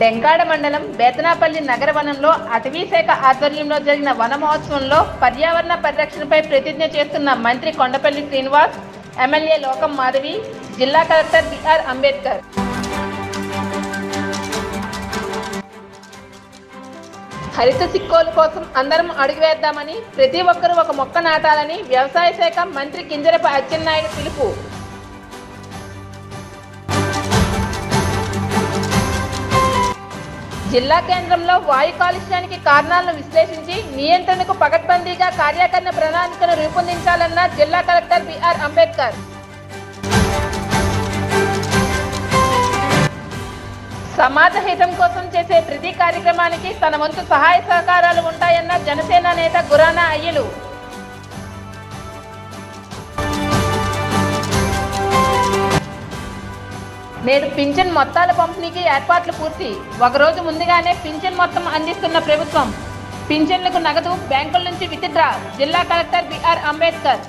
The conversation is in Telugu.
తెంకాడ మండలం బేతనాపల్లి నగర వనంలో అటవీశాఖ ఆధ్వర్యంలో జరిగిన వన మహోత్సవంలో పర్యావరణ పరిరక్షణపై ప్రతిజ్ఞ చేస్తున్న మంత్రి కొండపల్లి శ్రీనివాస్ ఎమ్మెల్యే లోకం మాధవి జిల్లా కలెక్టర్ బిఆర్ అంబేద్కర్. హరిత సిక్కోలు కోసం అందరం అడుగు వేద్దామని ప్రతి ఒక్కరూ ఒక మొక్క నాటాలని వ్యవసాయ శాఖ మంత్రి కింజరపు అచ్చెన్నాయుడు పిలుపు. జిల్లా కేంద్రంలో వాయు కాలుష్యానికి కారణాలను విశ్లేషించి నియంత్రణకు పకడ్బందీగా కార్యాచరణ ప్రణాళికను రూపొందించాలన్న జిల్లా కలెక్టర్ బిఆర్ అంబేద్కర్. సమాజ హితం కోసం చేసే ప్రతి కార్యక్రమానికి తన వంతు సహాయ సహకారాలు ఉంటాయన్న జనసేన నేత గురానా అయ్యలు. నేడు పింఛన్ మొత్తాల పంపిణీకి ఏర్పాట్లు పూర్తి. ఒకరోజు ముందుగానే పింఛన్ మొత్తం అందిస్తున్న ప్రభుత్వం. పింఛన్లకు నగదు బ్యాంకుల నుంచి విత్డ్రా జిల్లా కలెక్టర్ బిఆర్ అంబేద్కర్.